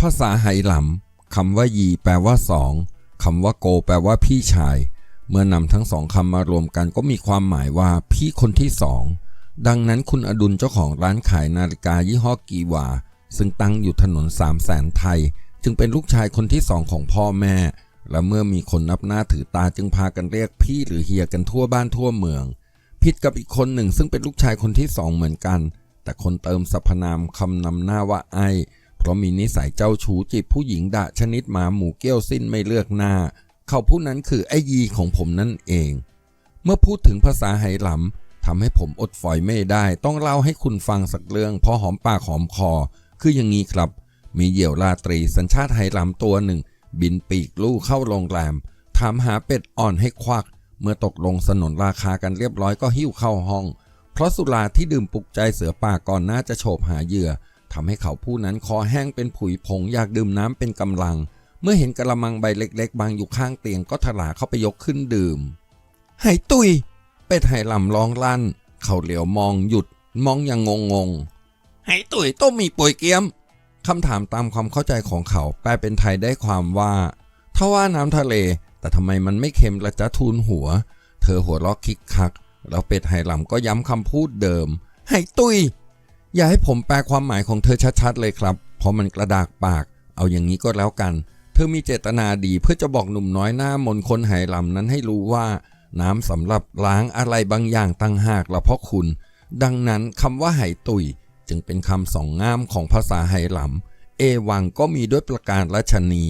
ภาษาไหหลำคำว่ายีแปลว่าสองคำว่าโก แปลว่าพี่ชาย เมื่อนำทั้งสองคำมารวมกันก็มีความหมายว่าพี่คนที่สองดังนั้นคุณอดุลเจ้าของร้านขายนาฬิกายี่ห้อกีวา ซึ่งตั้งอยู่ถนนสามแสนไทย จึงเป็นลูกชายคนที่สองของพ่อแม่ และเมื่อมีคนนับหน้าถือตาจึงพากันเรียกพี่หรือเฮียกันทั่วบ้านทั่วเมือง ผิดกับอีกคนหนึ่งซึ่งเป็นลูกชายคนที่สองเหมือนกัน แต่คนเติมสรรพนามคำนำหน้าว่าไอ เพราะมีนิสัยเจ้าชู้จีบผู้หญิงด่าชนิดหมาหมูเกี้ยวสิ้นไม่เลือกหน้า เขาผู้นั้นคือไอยีของผมนั่นเอง เมื่อพูดถึงภาษาไหหลำทำให้ผมอดฝอยไม่ได้ ต้องเล่าให้คุณฟังสักเรื่องพอหอมปากหอมคอ คืออย่างนี้ครับ มีเหยี่ยวราตรีสัญชาติไหหลำตัวหนึ่ง บินปีกลู่เข้าโรงแรมถามหาเป็ดอ่อนให้ควัก เมื่อตกลงสนนราคากันเรียบร้อยก็หิ้วเข้าห้อง เพราะสุราที่ดื่มปลุกใจเสือป่าก่อนหน้าจะโฉบหาเหยื่อ ทำให้เขาผู้นั้นคอแห้งเป็นผุยผงอยากดื่มน้ำเป็นกำลัง เมื่อเห็นกระมังใบเล็ก ๆ บางอยู่ข้างเตียงก็ถลาเข้าไปยกขึ้นดื่มไหตุย เป็ดไหลำร้องลั่น เขาเหลียวมองหยุด มองอย่างงงงๆไหตุยต้มมีป่วยเกียมคำถามตามความเข้าใจของเขาแปลเป็นไทยได้ความว่าถ้าว่าน้ำทะเล แต่ทำไมมันไม่เค็มละจ๊ะทูลหัว เธอหัวเราะคิกคัก แล้วเป็ดไหหลำก็ย้ำคำพูดเดิมไหตุย อย่าให้ผมแปลความหมายของเธอชัดๆ เลยครับ เพราะมันกระดากปาก เอาอย่างนี้ก็แล้วกัน เธอมีเจตนาดีเพื่อจะบอกหนุ่มน้อยหน้ามนคนไหหลำนั้นให้รู้ว่า น้ำสำหรับล้างอะไรบางอย่างตั้งหากละเพราะคุณ ดังนั้นคำว่าไหตุยจึงเป็นคำสองงามของภาษาไหหลำเอวังก็มีด้วยประการละชนี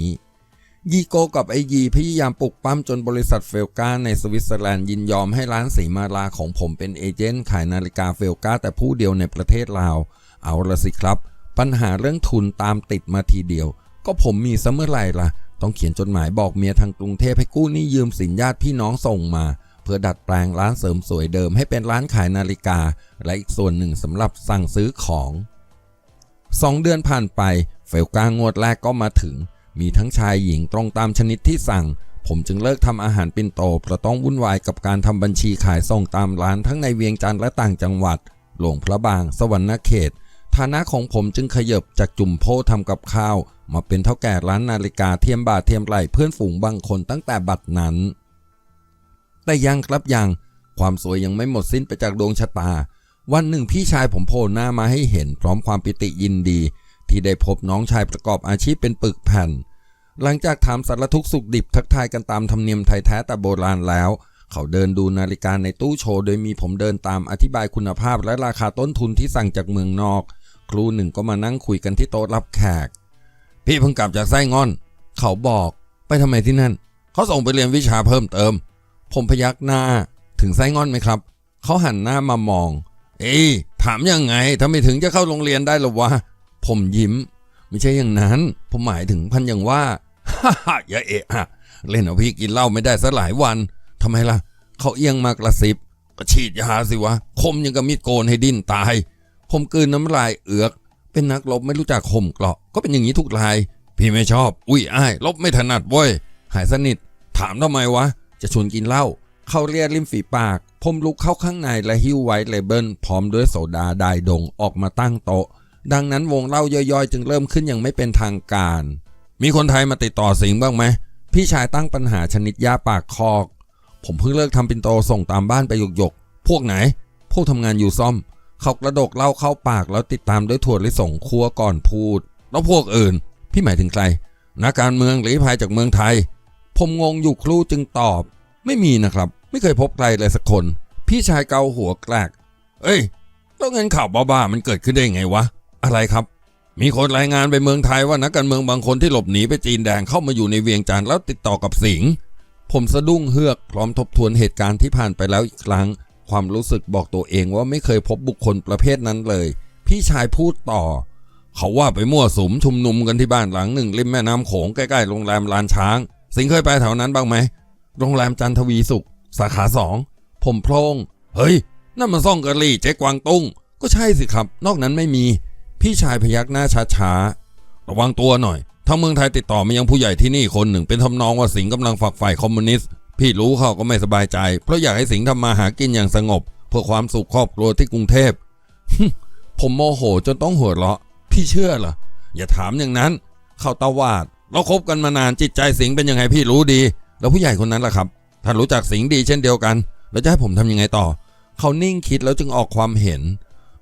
ยีโกกับไอยีพยายามปลุกปั้มจนบริษัทเฟลกาในสวิตเซอร์แลนด์ยินยอมให้ร้านสีมาลาของผมเป็นเอเจนต์ขายนาฬิกาเฟลกาแต่ผู้เดียวในประเทศลาว เอาละสิครับ ปัญหาเรื่องทุนตามติดมาทีเดียว ก็ผมมีซะเมื่อไหร่ล่ะ ต้องเขียนจดหมายบอกเมียทางกรุงเทพให้กู้หนี้ยืมสินญาติพี่น้องส่งมา เพื่อดัดแปลงร้านเสริมสวยเดิมให้เป็นร้านขายนาฬิกา และอีกส่วนหนึ่งสำหรับสั่งซื้อของสองเดือนผ่านไป เฟลกางวดแรกก็มาถึง มีทั้งชายหญิงตรงตามชนิดที่สั่ง ผมจึงเลิกทำอาหารปิ่นโตเพราะต้องวุ่นวายกับการทำบัญชีขายส่งตามร้านทั้งในเวียงจันทร์และต่างจังหวัด หลวงพระบาง สวรรณเขต ฐานะของผมจึงขยบจากจุ่มโพทำกับข้าว มาเป็นเท่าแก่ร้านนาฬิกาเทียมบาทเทียมไหลเพื่อนฝูงบางคนตั้งแต่บัดนั้น แต่ยังครับยังความสวยยังไม่หมดสิ้นไปจากดวงชะตา วันหนึ่งพี่ชายผมโผล่หน้ามาให้เห็นพร้อมความปิติยินดี ที่ได้พบน้องชายประกอบอาชีพเป็นปึกแผ่น หลังจากถามสารทุกสุขดิบทักทายกันตามธรรมเนียมไทยแท้แต่โบราณแล้ว เขาเดินดูนาฬิกาในตู้โชว์โดยมีผมเดินตามอธิบายคุณภาพและราคาต้นทุนที่สั่งจากเมืองนอก ครูหนึ่งก็มานั่งคุยกันที่โต๊ะรับแขก พี่เพิ่งกลับจากไส้งอน เขาบอกไปทำไมที่นั่น เขาส่งไปเรียนวิชาเพิ่มเติม ผมพยักหน้าถึงไส้งอนไหมครับ เขาหันหน้ามามอง เอ้ถามยังไงถ้าไม่ถึงจะเข้าโรงเรียนได้หรอวะ ผมยิ้ม ไม่ใช่อย่างนั้น ผมหมายถึงพันอย่างว่าฮ่าฮ่าอย่าเอะอะเล่นเอาพี่กินเหล้าไม่ได้สักหลายวันทำไมล่ะ เขาเอียงมากระซิบก็ฉีดยาสิวะ คมยังกับมีดโกนให้ดิ้นตาย ผมกลืนน้ำลายเอือก เป็นนักรบไม่รู้จักข่มเกราะ ก็เป็นอย่างนี้ทุกราย พี่ไม่ชอบ อุ้ยอ้ายลบไม่ถนัดเว้ย หายสนิท ถามทำไมวะ จะชวนกินเหล้า เขาเรียกริมฝีปาก ผมลุกเข้าข้างในและหิ้วไว้เลเบิลพร้อมด้วยโซดาไดดงออกมาตั้งโต๊ะ ดังนั้นวงเล่าย่อยๆ จึงเริ่มขึ้นอย่างไม่เป็นทางการ มีคนไทยมาติดต่อสิงบ้างไหมพี่ชายตั้งปัญหาชนิดยาปากคอก ผมเพิ่งเลิกทำปินโตส่งตามบ้านไปหยกๆ พวกไหน พวกทำงานอยู่ซ่อม เขากระดกเล้าเข้าปากแล้วติดตามด้วยถั่วลิสงครัวก่อนพูด แล้วพวกอื่น พี่หมายถึงใคร นักการเมืองหรือภัยจากเมืองไทย ผมงงอยู่ครู่จึงตอบ ไม่มีนะครับ ไม่เคยพบใครเลยสักคน พี่ชายเกาหัวแกลก เอ้ยแล้วเงินข่าวบ้าๆมันเกิดขึ้นได้ไงวะ อะไรครับ มีคนรายงานไปเมืองไทยว่านักการเมืองบางคนที่หลบหนีไปจีนแดงเข้ามาอยู่ในเวียงจันทร์แล้วติดต่อกับสิงห์ผมสะดุ้งเฮือกพร้อมทบทวนเหตุการณ์ที่ผ่านไปแล้วอีกครั้ง ความรู้สึกบอกตัวเองว่าไม่เคยพบบุคคลประเภทนั้นเลย พี่ชายพูดต่อ เขาว่าไปมั่วสุมชุมนุมกันที่บ้านหลังหนึ่งริมแม่น้ำโขงใกล้ๆโรงแรมลานช้าง สิงห์เคยไปแถวนั้นบ้างไหมโรงแรมจันทวีสุข สาขาสองผมโพรงเฮ้ยนั่นมันซ่องกะลี่เจ๊กวางตุ้งก็ใช่สิครับ นอกนั้นไม่มี พี่ชายพยักหน้าช้าๆ ระวังตัวหน่อย ถ้าเมืองไทยติดต่อมายังผู้ใหญ่ที่นี่คนหนึ่งเป็นทำนองว่าสิงห์กำลังฝักใฝ่คอมมิวนิสต์ พี่รู้เขาก็ไม่สบายใจ เพราะอยากให้สิงห์ทำมาหากินอย่างสงบ เพื่อความสุขครอบครัวที่กรุงเทพ ผมโมโหจนต้องหัวเราะ พี่เชื่อเหรอ อย่าถามอย่างนั้น เข้าตาวาด เราคบกันมานานจิตใจสิงห์เป็นยังไงพี่รู้ดี แล้วผู้ใหญ่คนนั้นล่ะครับ ท่านรู้จักสิงห์ดีเช่นเดียวกัน แล้วจะให้ผมทำยังไงต่อ เขานิ่งคิดแล้วจึงออกความเห็น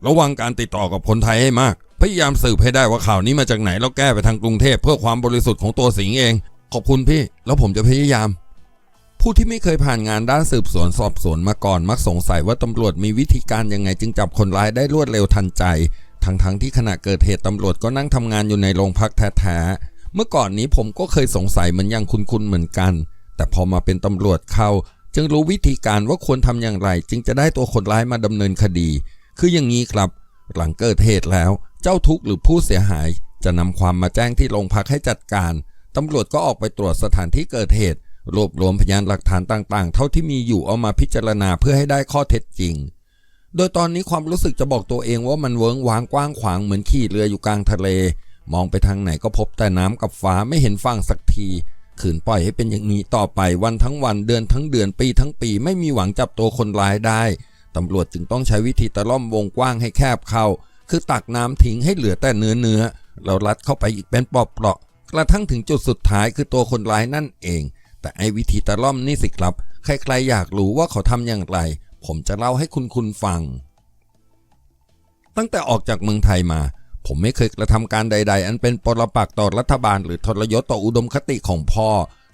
ระวังการติดต่อกับคนไทยให้มาก พยายามสืบให้ได้ว่าข่าวนี้มาจากไหนแล้วแก้ไปทางกรุงเทพเพื่อความบริสุทธิ์ของตัวสิงเอง ขอบคุณพี่ แล้วผมจะพยายาม ผู้ที่ไม่เคยผ่านงานด้านสืบสวนสอบสวนมาก่อนมักสงสัยว่าตำรวจมีวิธีการยังไงจึงจับคนร้ายได้รวดเร็วทันใจ ทั้งๆทที่ขณะเกิดเหตุตำรวจก็นั่งทำงานอยู่ในโรงพักแท้ๆเมื่อก่อนนี้ผมก็เคยสงสัยเหมือนอย่างคุณๆเหมือนกัน แต่พอมาเป็นตำรวจเข้า จึงรู้วิธีการว่าควรทำอย่างไร จึงจะได้ตัวคนร้ายมาดำเนินคดี คืออย่างนี้ครับ หลังเกิดเหตุแล้ว เจ้าทุกข์หรือผู้เสียหาย จะนำความมาแจ้งที่โรงพักให้จัดการตำรวจก็ออกไปตรวจสถานที่เกิดเหตุ รวบรวมพยานหลักฐานต่างๆ เท่าที่มีอยู่เอามาพิจารณาเพื่อให้ได้ข้อเท็จจริง โดยตอนนี้ความรู้สึกจะบอกตัวเองว่ามันเวิงว้างกว้างขวางเหมือนขี่เรืออยู่กลางทะเล มองไปทางไหนก็พบแต่น้ำกับฟ้าไม่เห็นฝั่งสักทีขืนปล่อยให้เป็นอย่างนี้ต่อไปวันทั้งวันเดือนทั้งเดือนปีทั้งปีไม่มีหวังจับตัวคนร้ายได้ตำรวจจึงต้องใช้วิธีตะล่อมวงกว้างให้แคบเข้า คือตักน้ำทิ้งให้เหลือแต่เนื้อเนื้อเราลัดเข้าไปอีกเป็นปลอกเปราะกระทั่งถึงจุดสุดท้ายคือตัวคนร้ายนั่นเอง แต่ไอ้วิธีตะล่อมนี่สิครับ ใครๆอยากรู้ว่าเขาทำอย่างไร ผมจะเล่าให้คุณคุณฟัง ตั้งแต่ออกจากเมืองไทยมา ผมไม่เคยกระทำการใด ๆ อันเป็นปรปักษ์ต่อรัฐบาล หรือทรยศต่ออุดมคติของพ่อ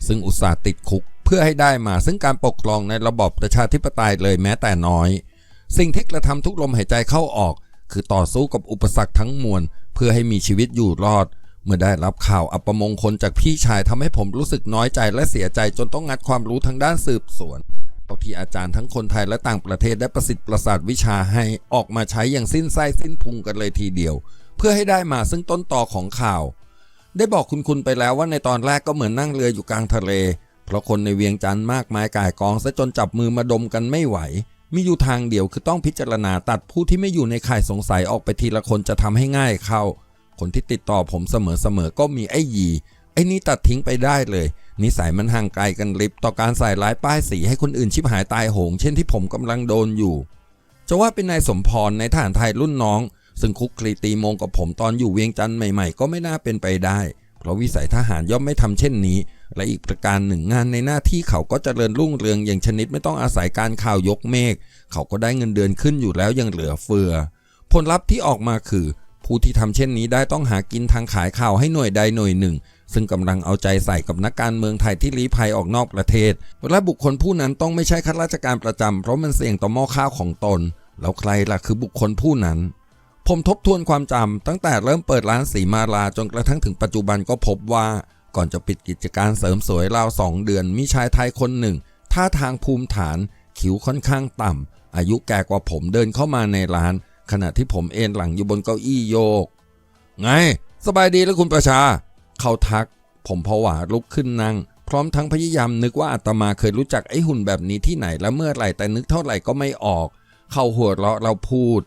ซึ่งอุตส่าห์ติดคุก เพื่อให้ได้มาซึ่งการปกครองในระบอบประชาธิปไตยเลยแม้แต่น้อย สิ่งที่กระทำทุกลมหายใจเข้าออก คือต่อสู้กับอุปสรรคทั้งมวล เพื่อให้มีชีวิตอยู่รอด เมื่อได้รับข่าวอัปมงคลจากพี่ชายทำให้ผมรู้สึกน้อยใจและเสียใจจนต้องงัดความรู้ทางด้านสืบสวนเอาที่อาจารย์ทั้งคนไทยและต่างประเทศได้ประสิทธิ์ประสาทวิชาให้ออกมาใช้อย่างสิ้นไส้สิ้นพุงกันเลยทีเดียว เพื่อให้ได้มาซึ่งต้นตอของข่าว ได้บอกคุณคุณไปแล้วว่าในตอนแรกก็เหมือนนั่งเรืออยู่กลางทะเล เพราะคนในเวียงจันทร์มากมายก่ายกองซะจนจับมือมาดมกันไม่ไหว มีอยู่ทางเดียวคือต้องพิจารณาตัดผู้ที่ไม่อยู่ในข่ายสงสัยออกไปทีละคนจะทำให้ง่ายเข้า คนที่ติดต่อผมเสมอๆก็มีไอ้ยีไอ้นี่ตัดทิ้งไปได้เลย นิสัยมันห่างไกลกันลิบต่อการใส่ร้ายป้ายสีให้คนอื่นชิบหายตายโหง เช่นที่ผมกำลังโดนอยู่จะว่าเป็นนายสมพรในทหารไทยรุ่นน้อง ซึ่งคุกคลีตีมงกับผมตอนอยู่เวียงจันทร์ใหม่ๆ ก็ไม่น่าเป็นไปได้ เพราะวิสัยทหารย่อมไม่ทำเช่นนี้ และอีกประการหนึ่งงานในหน้าที่เขาก็เจริญรุ่งเรืองอย่างชนิดไม่ต้องอาศัยการข่าวยกเมฆเขาก็ได้เงินเดือนขึ้นอยู่แล้วยังเหลือเฟือ ผลลัพธ์ที่ออกมาคือ ผู้ที่ทำเช่นนี้ได้ต้องหากินทางขายข่าวให้หน่วยใดหน่วยหนึ่ง ซึ่งกำลังเอาใจใส่กับนักการเมืองไทยที่ลี้ภัยออกนอกประเทศและบุคคลผู้นั้นต้องไม่ใช่ข้าราชการประจำเพราะมันเสี่ยงต่อหม้อข้าวของตน แล้วใครล่ะคือบุคคลผู้นั้นผมทบทวนความจำตั้งแต่เริ่มเปิดร้านสีมาลาจนกระทั่งถึงปัจจุบันก็พบว่า ก่อนจะปิดกิจการเสริมสวยราวสองเดือน มีชายไทยคนหนึ่ง ท่าทางภูมิฐาน คิ้วค่อนข้างต่ำ อายุแก่กว่าผมเดินเข้ามาในร้าน ขณะที่ผมเอนหลังอยู่บนเก้าอี้โยก ไง สบายดีแล้วคุณประชา เขาทัก ผมผวาลุกขึ้นนั่ง พร้อมทั้งพยายามนึกว่าอาตมาเคยรู้จักไอ้หุ่นแบบนี้ที่ไหนและเมื่อไหร่แต่นึกเท่าไหร่ก็ไม่ออก เขาหัวเราะเราพูด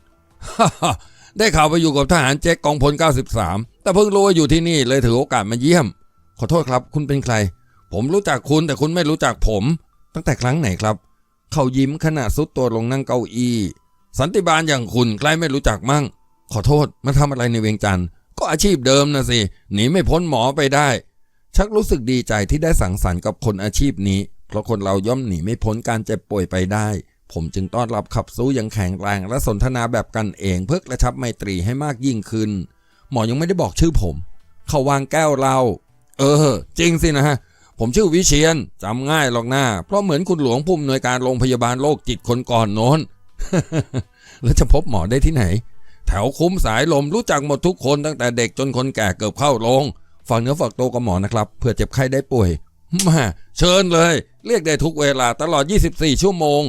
ได้ข่าวไปอยู่กับทหารเจ๊กกองพล 93 แต่เพิ่งรู้ว่าอยู่ที่นี่เลยถือโอกาสมาเยี่ยม ขอโทษครับ คุณเป็นใคร ผมรู้จักคุณแต่คุณไม่รู้จักผม ตั้งแต่ครั้งไหนครับ เขายิ้มขณะซุดตัวลงนั่งเก้าอี้ สันติบาลอย่างคุณใครไม่รู้จักมั่ง ขอโทษมาทำอะไรในเวียงจันทร์ก็อาชีพเดิมนะสิหนีไม่พ้นหมอไปได้ ชักรู้สึกดีใจที่ได้สังสรรค์กับคนอาชีพนี้ เพราะคนเราย่อมหนีไม่พ้นการเจ็บป่วยไปได้ ผมจึงต้อนรับขับสู้อย่างแข็งแรงและสนทนาแบบกันเองเพื่อกระชับไมตรีให้มากยิ่งขึ้น หมอยังไม่ได้บอกชื่อผม เขาวางแก้วเรา เออ จริงสินะฮะ ผมชื่อวิเชียนจำง่ายหรอกหน้า เพราะเหมือนคุณหลวงผู้อำนวยการโรงพยาบาลโรคจิตคนก่อนโน้น แล้วจะพบหมอได้ที่ไหน แถวคุ้มสายลมรู้จักหมดทุกคนตั้งแต่เด็กจนคนแก่เกือบเข้าโรงฝากเนื้อฝากตัวกับหมอนะครับเผื่อเจ็บไข้ได้ป่วยมาเชิญเลย เรียกได้ทุกเวลาตลอด 24 ชั่วโมง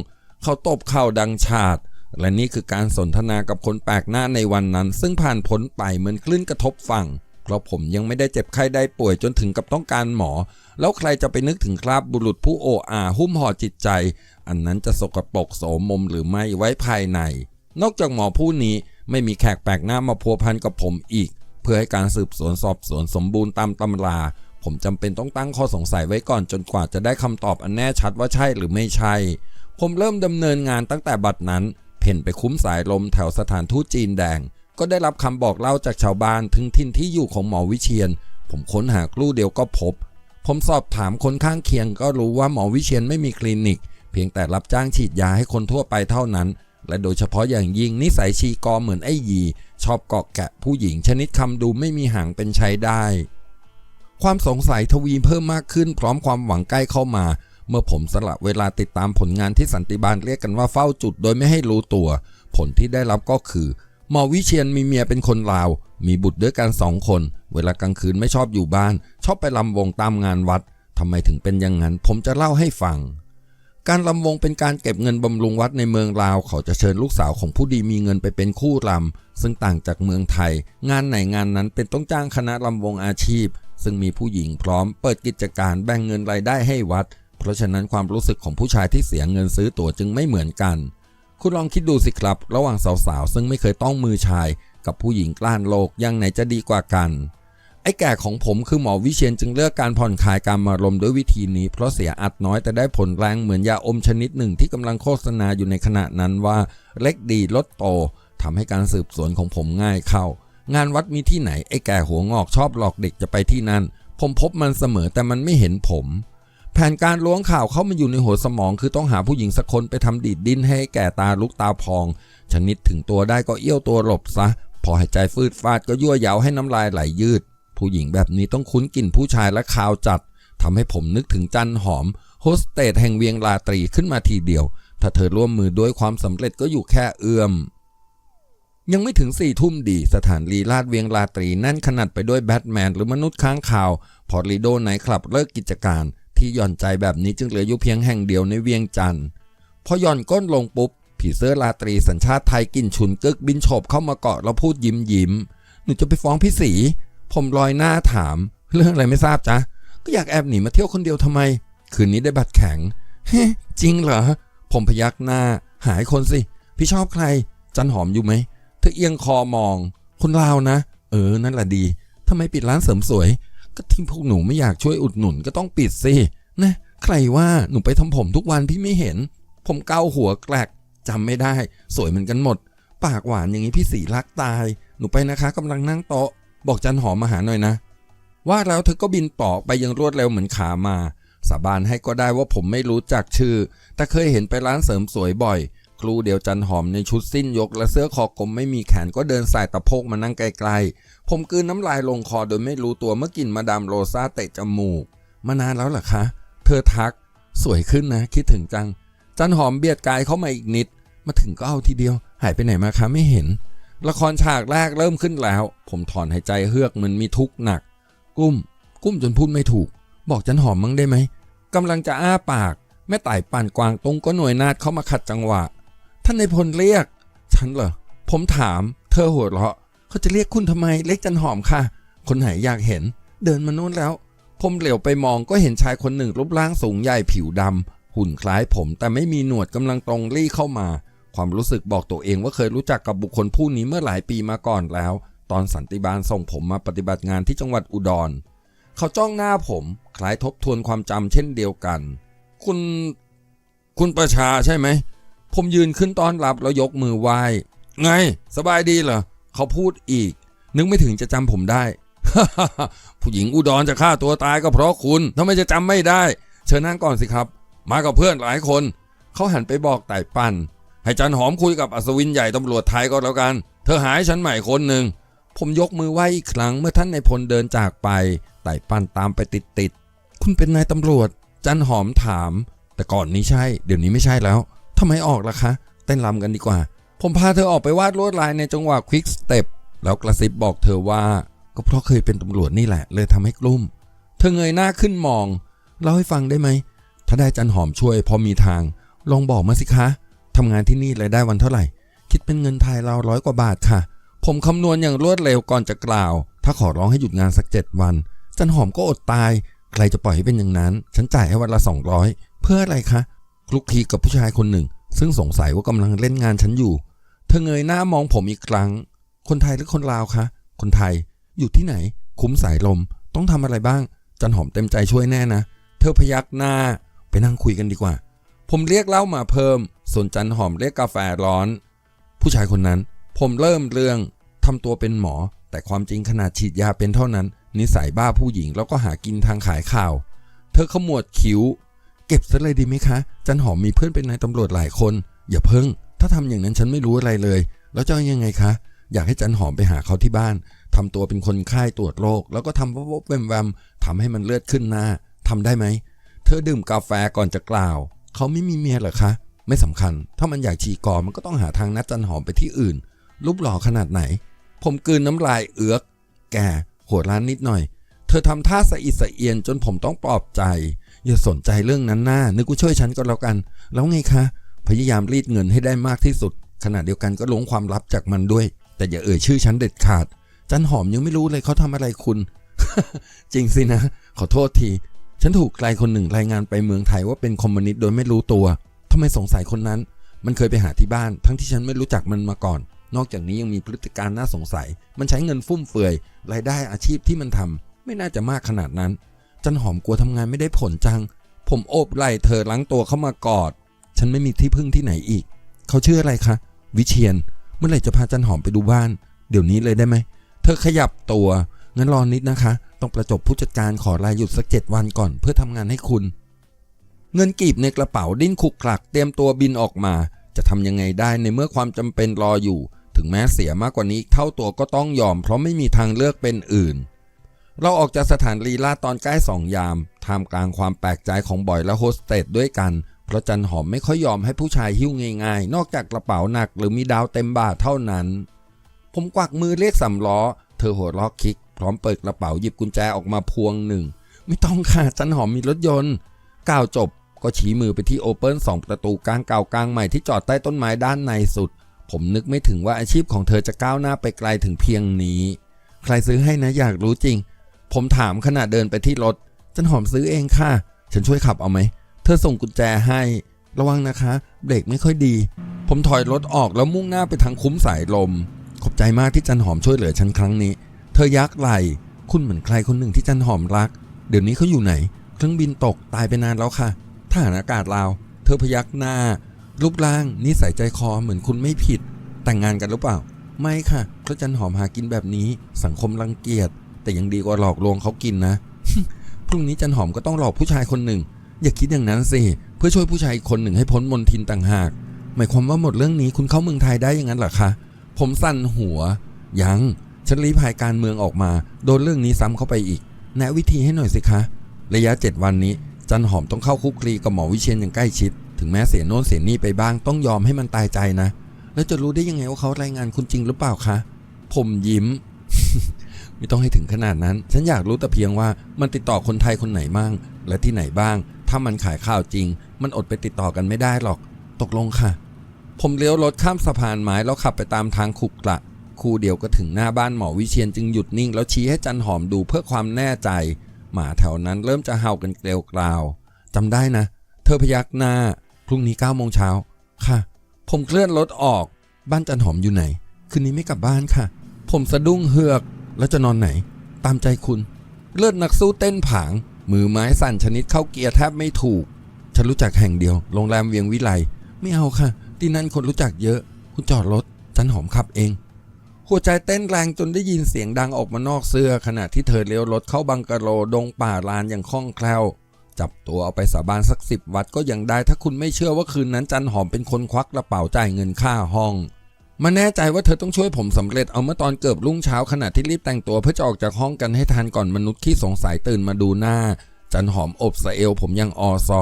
เขาตบเข่าดังชาด และนี่คือการสนทนากับคนแปลกหน้าในวันนั้น ซึ่งผ่านพ้นไปเหมือนคลื่นกระทบฝั่ง เพราะผมยังไม่ได้เจ็บไข้ได้ป่วยจนถึงกับต้องการหมอ แล้วใครจะไปนึกถึงคราบบุรุษผู้โออาหุ้มห่อจิตใจ อันนั้นจะสกปรกโสมมหรือไม่ไว้ภายใน นอกจากหมอผู้นี้ไม่มีแขกแปลกหน้ามาพัวพันกับผมอีก เพื่อให้การสืบสวนสอบสวนสมบูรณ์ตามตำรา ผมจำเป็นต้องตั้งข้อสงสัยไว้ก่อนจนกว่าจะได้คำตอบอันแน่ชัดว่าใช่หรือไม่ใช่ ผมเริ่มดำเนินงานตั้งแต่บัดนั้น เพ่นไปคุ้มสายลมแถวสถานทูตจีนแดง ก็ได้รับคำบอกเล่าจากชาวบ้านถึงทินที่อยู่ของหมอวิเชียน ผมค้นหาครู่เดียวก็พบ ผมสอบถามคนข้างเคียงก็รู้ว่าหมอวิเชียนไม่มีคลินิก เพียงแต่รับจ้างฉีดยาให้คนทั่วไปเท่านั้น และโดยเฉพาะอย่างยิ่งนิสัยชีกอเหมือนไอ้ยี ชอบเกาะแกะผู้หญิงชนิดคำดูไม่มีหางเป็นใช้ได้ ความสงสัยทวีเพิ่มมากขึ้นพร้อมความหวังใกล้เข้ามา เมื่อผมสละเวลาติดตามผลงานที่สันติบาลเรียกกันว่าเฝ้าจุดโดยไม่ให้รู้ตัว ผลที่ได้รับก็คือ หมอวิเชียนมีเมียเป็นคนลาว มีบุตรด้วยกันสองคน เวลากลางคืนไม่ชอบอยู่บ้าน ชอบไปลำวงตามงานวัดทำไมถึงเป็นอย่างนั้น ผมจะเล่าให้ฟัง การลำวงเป็นการเก็บเงินบำรุงวัดในเมืองลาว เขาจะเชิญลูกสาวของผู้ดีมีเงินไปเป็นคู่ลำซึ่งต่างจากเมืองไทย งานไหนงานนั้นเป็นต้องจ้างคณะลำวงอาชีพ ซึ่งมีผู้หญิงพร้อม เปิดกิจการแบ่งเงินรายได้ให้วัด เพราะฉะนั้นความรู้สึกของผู้ชายที่เสียเงินซื้อตั๋วจึงไม่เหมือนกัน คุณลองคิดดูสิครับ ระหว่างสาวๆ ซึ่งไม่เคยต้องมือชาย กับผู้หญิงกล้านโลกยังไหนจะดีกว่ากัน ไอ้แก่ของผมคือหมอวิเชียนจึงเลือกการผ่อนคลายการมารมด้วยวิธีนี้ เพราะเสียอัดน้อยแต่ได้ผลแรงเหมือนยาอมชนิดหนึ่งที่กำลังโฆษณาอยู่ในขณะนั้นว่าเล็กดีลดโตทำให้การสืบสวนของผมง่ายเข้า งานวัดมีที่ไหนไอ้แก่หัวงอกชอบหลอกเด็กจะไปที่นั่น ผมพบมันเสมอแต่มันไม่เห็นผม แผนการล้วงข่าวเข้ามาอยู่ในหัวสมอง คือต้องหาผู้หญิงสักคนไปทำดีดดิ้นให้แก่ตาลุกตาพอง ชนิดถึงตัวได้ก็เอี้ยวตัวหลบซะ พอหายใจฟืดฟาดก็ยั่วเย้าให้น้ำลายไหลยืด ผู้หญิงแบบนี้ต้องคุ้นกลิ่นผู้ชายและข่าวจัดทำให้ผมนึกถึงจันหอม โฮสเตสแห่งเวียงลาตรีขึ้นมาทีเดียว ถ้าเธอร่วมมือด้วยความสำเร็จก็อยู่แค่เอื้อมยังไม่ถึงสี่ทุ่มดี สถานลีลาดเวียงลาตรีแน่นขนาดไปด้วยแบทแมนหรือมนุษย์ค้างคาว พอริโดไนท์คลับเลิกกิจการ ที่หย่อนใจแบบนี้จึงเหลืออยู่เพียงแห่งเดียวในเวียงจันทร์พอหย่อนก้นลงปุ๊บ ผีเสื้อลาตรีสัญชาติไทยกลินฉุนกึกบินโฉบเข้ามาเกาะแล้วพูดยิ้มยิ้มหนูจะไปฟ้องพี่สีผมลอยหน้าถาม เรื่องอะไรไม่ทราบจ๊ะก็อยากแอบหนีมาเที่ยวคนเดียวทำไม คืนนี้ได้บัตรแข็งเฮ้จริงเหรอผมพยักหน้า หายคนสิ พี่ชอบใคร จันหอมอยู่ไหมเธอเอียงคอมอง คนลาวนะ เออนั่นแหละดีทำไมปิดร้านเสริมสวย ก็ที่พวกหนูไม่อยากช่วยอุดหนุนก็ต้องปิดสินะใครว่าหนูไปทำผมทุกวันพี่ไม่เห็น ผมเกาหัวแกลกจำไม่ได้ สวยเหมือนกันหมด ปากหวานอย่างนี้พี่สีรักตาย หนูไปนะคะกำลังนั่งโต๊ะ บอกจันหอมมาหาหน่อยนะ ว่าแล้วเธอก็บินต่อไปยังรวดเร็วเหมือนขามา สาบานให้ก็ได้ว่าผมไม่รู้จักชื่อ แต่เคยเห็นไปร้านเสริมสวยบ่อย ครูเดียวจันหอมในชุดสิ้นยกและเสื้อคอกลมไม่มีแขนก็เดินสายตะโพกมานั่งไกลๆ ผมกืนน้ำลายลงคอโดยไม่รู้ตัวเมื่อกลินมาดามโรซาเตะจมูก มานานแล้วหรอคะ เธอทัก สวยขึ้นนะ คิดถึงจัง จันหอมเบียดกายเข้ามาอีกนิด มาถึงก็เอาทีเดียว หายไปไหนมาคะไม่เห็น ละครฉากแรกเริ่มขึ้นแล้ว ผมถอนหายใจเฮือกเหมันมีทุกข์หนัก กุ้ม กุ้มจนพูดไม่ถูก บอกจันหอมมั้งได้ไหมกำลังจะอ้าปาก แม่ไต่ป่านกวางตรงก็หน่วยนาดเข้ามาขัดจังหวะ ท่านในพลเรียก ฉันเหรอผมถาม เธอหัวเราะ เขาจะเรียกคุณทำไมเล็กจันหอมค่ะ คนไหนอยากเห็น เดินมาโน่นแล้ว ผมเหลียวไปมองก็เห็นชายคนหนึ่งรูปร่างสูงใหญ่ผิวดำหุ่นคล้ายผม แต่ไม่มีหนวดกำลังตรงรี่เข้ามา ความรู้สึกบอกตัวเองว่าเคยรู้จักกับบุคคลผู้นี้เมื่อหลายปีมาก่อนแล้ว ตอนสันติบาลส่งผมมาปฏิบัติงานที่จังหวัดอุดร เขาจ้องหน้าผม คล้ายทบทวนความจำเช่นเดียวกัน คุณคุณประชาใช่ไหม ผมยืนขึ้นต้อนรับแล้วยกมือไหว้ ไง สบายดีเหรอ เขาพูดอีก นึกไม่ถึงจะจำผมได้ ผู้หญิงอุดรจะฆ่าตัวตายก็เพราะคุณทำไมจะจำไม่ได้ เชิญนั่งก่อนสิครับ มากับเพื่อนหลายคน เขาหันไปบอกไต่ปันให้จันหอมคุยกับอัศวินใหญ่ตำรวจไทยก็แล้วกัน เธอหายฉันใหม่คนหนึ่งผมยกมือไหว้อีกครั้งเมื่อท่านนายพลเดินจากไป ไต่ปันตามไปติดติดๆคุณเป็นนายตำรวจ จันหอมถาม แต่ก่อนนี้ใช่ เดี๋ยวนี้ไม่ใช่แล้วทำไมออกล่ะคะ เต้นรำกันดีกว่า ผมพาเธอออกไปวาดลวดลายในจังหวะควิกสเต็ปแล้วกระซิบบอกเธอว่า ก็เพราะเคยเป็นตำรวจนี่แหละ เลยทำให้กลุ้มเธอเงยหน้าขึ้นมอง เล่าให้ฟังได้ไหม ถ้าได้จันหอมช่วยพอมีทาง ลองบอกมาสิคะทำงานที่นี่รายได้วันเท่าไหร่ คิดเป็นเงินไทยเราร้อยกว่าบาทค่ะ ผมคำนวณอย่างรวดเร็วก่อนจะกล่าว ถ้าขอร้องให้หยุดงานสักเจ็ดวัน จันหอมก็อดตาย ใครจะปล่อยให้เป็นอย่างนั้น ฉันจ่ายให้วันละสองร้อยเพื่ออะไรคะคลุกคลีกับผู้ชายคนหนึ่ง ซึ่งสงสัยว่ากำลังเล่นงานฉันอยู่ เธอเงยหน้ามองผมอีกครั้ง คนไทยหรือคนลาวคะ คนไทย อยู่ที่ไหน คุ้มสายลม ต้องทำอะไรบ้าง จันหอมเต็มใจช่วยแน่นะ เธอพยักหน้า ไปนั่งคุยกันดีกว่า ผมเรียกเหล้ามาเพิ่ม ส่วนจันหอมเรียกกาแฟร้อน ผู้ชายคนนั้น ผมเริ่มเรื่องทำตัวเป็นหมอ แต่ความจริงขนาดฉีดยาเป็นเท่านั้น นิสัยบ้าผู้หญิงแล้วก็หากินทางขายข่าว เธอขมวดคิ้ว เก็บซะเลยดีไหมคะ จันหอมมีเพื่อนเป็นนายตำรวจหลายคน อย่าเพิ่ง ถ้าทำอย่างนั้นฉันไม่รู้อะไรเลย แล้วจะยังไงคะ อยากให้จันหอมไปหาเขาที่บ้านทำตัวเป็นคนไข้ตรวจโรค แล้วก็ทำวบๆแวมๆทำให้มันเลือดขึ้นหน้าทำได้ไหม เธอดื่มกาแฟก่อนจะกล่าว เขาไม่มีเมียหรอคะ ไม่สำคัญ ถ้ามันอยากฉีกอมันก็ต้องหาทางนัดจันหอมไปที่อื่น รูปหล่อขนาดไหน ผมกืนน้ำลายเอือก แก่หัวร้านนิดหน่อย เธอทำท่าสะอิดสะเอียนจนผมต้องปลอบใจ อย่าสนใจเรื่องนั้นหน้า นึกว่าช่วยฉันก็แล้วกัน แล้วไงคะ พยายามรีดเงินให้ได้มากที่สุด ขณะเดียวกันก็ล้วงความลับจากมันด้วย แต่อย่าเอ่ยชื่อฉันเด็ดขาด จันหอมยังไม่รู้เลยเขาทำอะไรคุณ จริงสินะ ขอโทษที ฉันถูกใครคนหนึ่งรายงานไปเมืองไทยว่าเป็นคอมมิวนิสต์โดยไม่รู้ตัวทำไมสงสัยคนนั้น มันเคยไปหาที่บ้าน ทั้งที่ฉันไม่รู้จักมันมาก่อน นอกจากนี้ยังมีพฤติการน่าสงสัย มันใช้เงินฟุ่มเฟือย รายได้อาชีพที่มันทำไม่น่าจะมากขนาดนั้น จันหอมกลัวทำงานไม่ได้ผลจัง ผมโอบไหล่เธอล้างตัวเข้ามากอด ฉันไม่มีที่พึ่งที่ไหนอีก เขาชื่ออะไรคะ วิเชียน เมื่อไหร่จะพาจันหอมไปดูบ้าน เดี๋ยวนี้เลยได้ไหม เธอขยับตัว งั้นรอนิดนะคะ ต้องประจบผู้จัดการขอลาหยุดสักเจ็ดวันก่อน เพื่อทำงานให้คุณ เงินกีบในกระเป๋าดิ้นขุกขลัก เตรียมตัวบินออกมา จะทำยังไงได้ในเมื่อความจำเป็นรออยู่ ถึงแม้เสียมากกว่านี้เท่าตัวก็ต้องยอม เพราะไม่มีทางเลือกเป็นอื่น เราออกจากสถานลีลาตอนใกล้สองยามท่ามกลางความแปลกใจของบอยและโฮสเตสด้วยกัน เพราะจันหอมไม่ค่อยยอมให้ผู้ชายหิ้วง่ายๆ นอกจากกระเป๋าหนักหรือมีดาวเต็มบ่าเท่านั้น ผมกวักมือเรียกสำล้อ เธอหัวเราะคิก พร้อมเปิดกระเป๋าหยิบกุญแจออกมาพวงหนึ่ง ไม่ต้องค่ะจันหอมมีรถยนต์ก้าวจบก็ชี้มือไปที่โอเปิลสองประตูกลางเก่ากลางใหม่ที่จอดใต้ต้นไม้ด้านในสุด ผมนึกไม่ถึงว่าอาชีพของเธอจะก้าวหน้าไปไกลถึงเพียงนี้ ใครซื้อให้นะอยากรู้จริง ผมถามขณะเดินไปที่รถ จันหอมซื้อเองค่ะ ฉันช่วยขับเอาไหม เธอส่งกุญแจให้ ระวังนะคะ เบรกไม่ค่อยดี ผมถอยรถออกแล้วมุ่งหน้าไปทางคุ้มสายลม ขอบใจมากที่จันหอมช่วยเหลือฉันครั้งนี้ เธอยักไหล คุณเหมือนใครคนหนึ่งที่จันหอมรัก เดี๋ยวนี้เขาอยู่ไหน เครื่องบินตกตายไปนานแล้วค่ะทหารอากาศลาว เธอพยักหน้า รูปร่างนิสัยใจคอเหมือนคุณไม่ผิด แต่งงานกันหรือเปล่า ไม่ค่ะเพราะจันหอมหากินแบบนี้ สังคมรังเกียจ แต่ยังดีกว่าหลอกลวงเขากินนะ พรุ่งนี้จันหอมก็ต้องหลอกผู้ชายคนหนึ่ง อย่าคิดอย่างนั้นสิ เพื่อช่วยผู้ชายคนหนึ่งให้พ้นมนทินต่างหาก หมายความว่าหมดเรื่องนี้คุณเข้าเมืองไทยได้อย่างนั้นหรอคะ ผมสั่นหัว ยัง ฉันรีพายการเมืองออกมา โดนเรื่องนี้ซ้ำเข้าไปอีก แนะวิธีให้หน่อยสิคะ ระยะ 7 วันนี้ จันหอมต้องเข้าคุกคลีกับหมอวิเชียนอย่างใกล้ชิด ถึงแม้เสียโน่นเสียนี่ไปบ้าง ต้องยอมให้มันตายใจนะ แล้วจะรู้ได้ยังไงว่าเขารายงานคุณจริงหรือเปล่าคะ ผมยิ้ม ไม่ต้องให้ถึงขนาดนั้น ฉันอยากรู้แต่เพียงว่ามันติดต่อคนไทยคนไหนบ้าง และที่ไหนบ้าง ถ้ามันขายข่าวจริง มันอดไปติดต่อกันไม่ได้หรอก ตกลงค่ะ ผมเลี้ยวรถข้ามสะพานไม้แล้วขับไปตามทางขุกขระคู่เดียวก็ถึงหน้าบ้านหมอวิเชียนจึงหยุดนิ่ง แล้วชี้ให้จันหอมดูเพื่อความแน่ใจ หมาแถวนั้นเริ่มจะเห่ากันเกลียวกราวจำได้นะ เธอพยักหน้าพรุ่งนี้9ก้าโมงเช้าค่ะ ผมเคลื่อนรถออก บ้านจันหอมอยู่ไหน คืนนี้ไม่กลับบ้านค่ะ ผมสะดุ้งเฮือก แล้วจะนอนไหน ตามใจคุณ เลือดนักสู้เต้นผาง มือไม้สั่นชนิดเข้าเกียร์แทบไม่ถูก ฉันรู้จักแห่งเดียว โรงแรมเวียงวิไล ไม่เอาค่ะ ที่นั่นคนรู้จักเยอะ คุณจอดรถจันหอมขับเอง หัวใจเต้นแรงจนได้ยินเสียงดังออกมานอกเสื้อ ขณะที่เธอเลี้ยวรถเข้าบังกะโลดงป่าลานอย่างคล่องแคล่ว จับตัวเอาไปสาบานสักสิบวัดก็ยังได้ ถ้าคุณไม่เชื่อว่าคืนนั้นจันหอมเป็นคนควักกระเป๋าจ่ายเงินค่าห้อง มาแน่ใจว่าเธอต้องช่วยผมสำเร็จเอาเมื่อตอนเกือบรุ่งเช้าขณะที่รีบแต่งตัวเพื่อจะออกจากห้องกันให้ทันก่อนมนุษย์ที่สงสัยตื่นมาดูหน้า จันหอมอบสะเอวผมยังออซอ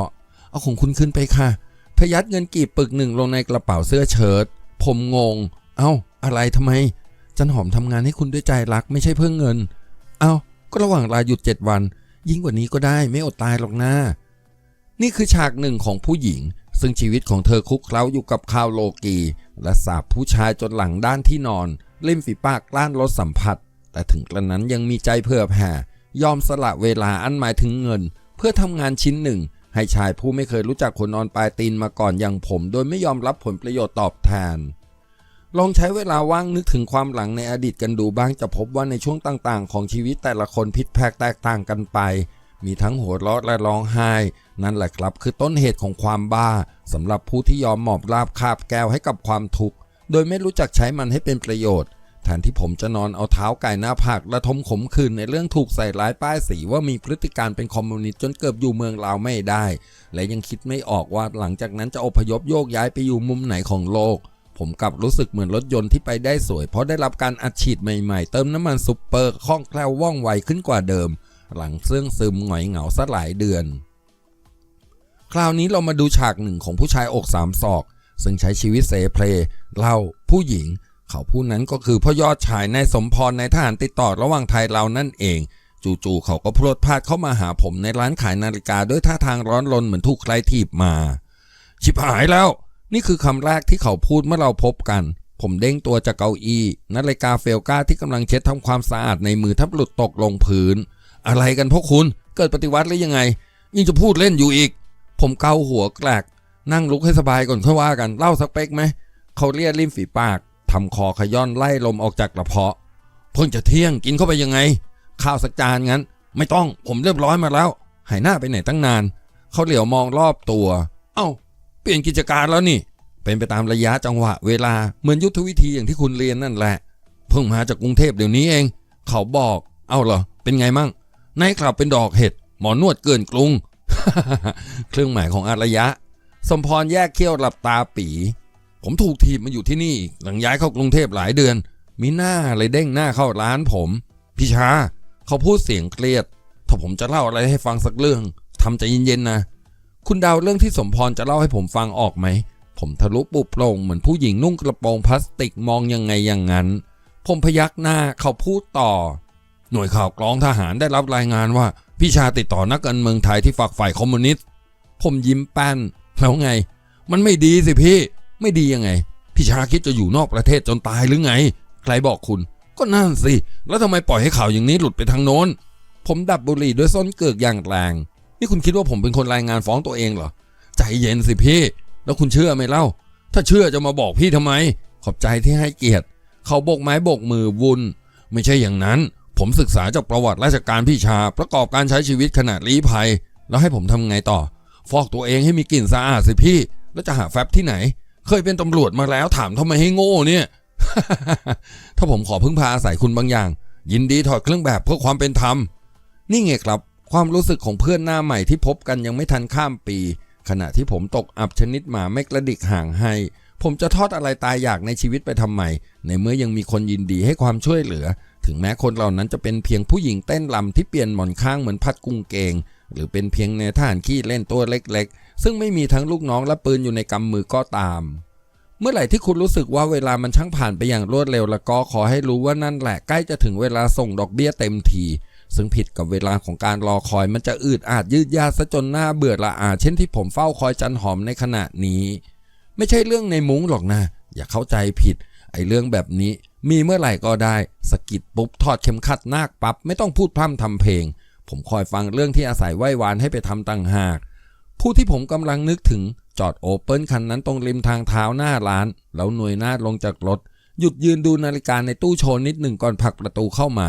เอาของคุณขึ้นไปค่ะเธอยัดเงินกีบปึกหนึ่งลงในกระเป๋าเสื้อเชิ้ตผมงง เอ้า อะไรทำไม จันหอมทำงานให้คุณด้วยใจรักไม่ใช่เพื่อเงิน เอ้า ก็ระหว่างลาหยุดเจ็ดวัน ยิ่งกว่านี้ก็ได้ไม่อดตายหรอกนะนี่คือฉากหนึ่งของผู้หญิง ซึ่งชีวิตของเธอคุกเคล้าอยู่กับข้าวโลกี และสาบผู้ชายจนหลังด้านที่นอนเล่มฝีปากกล้านรสสัมผัส แต่ถึงกระนั้นยังมีใจเพื่อแผ่ ยอมสละเวลาอันหมายถึงเงิน เพื่อทำงานชิ้นหนึ่ง ให้ชายผู้ไม่เคยรู้จักคนนอนปลายตีนมาก่อนอย่างผม โดยไม่ยอมรับผลประโยชน์ตอบแทน ลองใช้เวลาว่างนึกถึงความหลังในอดีตกันดูบ้างจะพบว่าในช่วงต่างๆ ของชีวิตแต่ละคนผิดแผกแตกต่างกันไป มีทั้งหัวเราะและร้องไห้ นั่นแหละครับคือต้นเหตุของความบ้าสำหรับผู้ที่ยอมหมอบราบคาบแก้วให้กับความทุกข์โดยไม่รู้จักใช้มันให้เป็นประโยชน์แทนที่ผมจะนอนเอาเท้าไก่หน้าผากและทมขมขื่นในเรื่องถูกใส่ร้ายป้ายสีว่ามีพฤติการเป็นคอมมิวนิสต์จนเกือบอยู่เมืองลาวไม่ได้ และยังคิดไม่ออกว่าหลังจากนั้นจะอพยพโยกย้ายไปอยู่มุมไหนของโลก ผมกลับรู้สึกเหมือนรถยนต์ที่ไปได้สวย เพราะได้รับการอัดฉีดใหม่ๆ เติมน้ำมันซุปเปอร์คล่องแคล่วว่องไวขึ้นกว่าเดิม หลังเสื่องซึมหงอยเหงาซะหลายเดือน คราวนี้เรามาดูฉากหนึ่งของผู้ชายอกสามศอก ซึ่งใช้ชีวิตเสเพลเล่าผู้หญิง เขาผู้นั้นก็คือพ่อยอดชายนายสมพรในทหารติดต่อระหว่างไทยเรานั่นเอง จู่ๆเขาก็พรวดพลาดเข้ามาหาผมในร้านขายนาฬิกาด้วยท่าทางร้อนรนเหมือนถูกใครถีบมา ชิบหายแล้ว นี่คือคำแรกที่เขาพูดเมื่อเราพบกัน ผมเด้งตัวจากเก้าอี้นาฬิกาเฟลกาที่กำลังเช็ดทำความสะอาดในมือทับหลุดตกลงพื้น อะไรกันพวกคุณ เกิดปฏิวัติหรือยังไง ยิ่งจะพูดเล่นอยู่อีก ผมเกาหัวแกลกนั่งลุกให้สบายก่อนค่อยว่ากันเล่าสักเป๊กไหมเขาเรียกริมฝีปากทำคอขย้อนไล่ลมออกจากกระเพาะ เพิ่งจะเที่ยงกินเข้าไปยังไง ข้าวสักจานงั้น ไม่ต้องผมเรียบร้อยมาแล้ว หายหน้าไปไหนตั้งนาน เขาเหลียวมองรอบตัว เอ้า เปลี่ยนกิจการแล้วนี่ เป็นไปตามระยะจังหวะเวลาเหมือนยุทธวิธีอย่างที่คุณเรียนนั่นแหละ เพิ่งมาจากกรุงเทพเดี๋ยวนี้เอง เขาบอก เอ้าเหรอเป็นไงมั่งในคลับเป็นดอกเห็ดหมอนวดเกินกรุง เครื่องหมายของอารยะ สมพรแยกเขี้ยวหลับตาปี ผมถูกทีบมาอยู่ที่นี่ หลังย้ายเข้ากรุงเทพหลายเดือน มีหน้าเลยเด้งหน้าเข้าร้านผม พี่ชา เขาพูดเสียงเครียด ถ้าผมจะเล่าอะไรให้ฟังสักเรื่องทำใจเย็นๆนะ คุณดาวเรื่องที่สมพรจะเล่าให้ผมฟังออกไหม ผมทะลุปุบโปร่งเหมือนผู้หญิงนุ่งกระโปรงพลาสติกมองยังไงอย่างนั้น ผมพยักหน้าเขาพูดต่อ หน่วยข่าวกรองทหารได้รับรายงานว่า พี่ชาติดต่อนักการเมืองไทยที่ฝักฝ่ายคอมมิวนิสต์ผมยิ้มแป้นแล้วไง มันไม่ดีสิพี่ ไม่ดียังไง พี่ชาคิดจะอยู่นอกประเทศจนตายหรือไง ใครบอกคุณ ก็นั่นสิ แล้วทำไมปล่อยให้ข่าวอย่างนี้หลุดไปทางโน้น ผมดับบุหรี่ด้วยส้นเกือกอย่างแรง นี่คุณคิดว่าผมเป็นคนรายงานฟ้องตัวเองเหรอ ใจเย็นสิพี่ แล้วคุณเชื่อไหมเล่า ถ้าเชื่อจะมาบอกพี่ทำไม ขอบใจที่ให้เกียรติ เขาโบกไม้โบกมือวุ่น ไม่ใช่อย่างนั้น ผมศึกษาจากประวัติราชการพี่ชา ประกอบการใช้ชีวิตขนาดลี้ภัย แล้วให้ผมทำไงต่อ ฟอกตัวเองให้มีกลิ่นสะอาดสิพี่ แล้วจะหาแฟบที่ไหน เคยเป็นตำรวจมาแล้วถามทำไมให้โง่เนี่ย ถ้าผมขอพึ่งพาอาศัยคุณบางอย่าง ยินดีถอดเครื่องแบบเพื่อความเป็นธรรม นี่ไงครับ ความรู้สึกของเพื่อนหน้าใหม่ที่พบกันยังไม่ทันข้ามปี ขณะที่ผมตกอับชนิดหมาไม่กระดิกห่างให้ผมจะทอดอะไรตายอยากในชีวิตไปทำไม ในเมื่อยังมีคนยินดีให้ความช่วยเหลือ ถึงแม้คนเหล่านั้นจะเป็นเพียงผู้หญิงเต้นลำที่เปลี่ยนหมอนข้างเหมือนพัดกุ้งเกง หรือเป็นเพียงในทหารขี้เล่นตัวเล็กๆ ซึ่งไม่มีทั้งลูกน้องและปืนอยู่ในกำมือก็ตาม เมื่อไหร่ที่คุณรู้สึกว่าเวลามันช่างผ่านไปอย่างรวดเร็วแล้วก็ขอให้รู้ว่านั่นแหละใกล้จะถึงเวลาส่งดอกเบี้ยเต็มทีซึ่งผิดกับเวลาของการรอคอยมันจะอืดอาดยืดยาซะจนหน้าเบื่อละอาเช่นที่ผมเฝ้าคอยจันหอมในขณะนี้ ไม่ใช่เรื่องในมุ้งหรอกนะ อย่าเข้าใจผิด ไอ้เรื่องแบบนี้ มีเมื่อไหร่ก็ได้สกิดปุ๊บถอดเข็มขัดนาคปับ๊บไม่ต้องพูดพร่ำทำเพลง ผมคอยฟังเรื่องที่อาศัยไหว้วานให้ไปทำต่างหาก ผู้ที่ผมกำลังนึกถึงจอดโอเปิลคันนั้นตรงริมทางเท้าหน้าร้าน แล้วหน่วยหน้าลงจากรถ หยุดยืนดูนาฬิกาในตู้โชว์นิดหนึ่งก่อนผลักประตูเข้ามา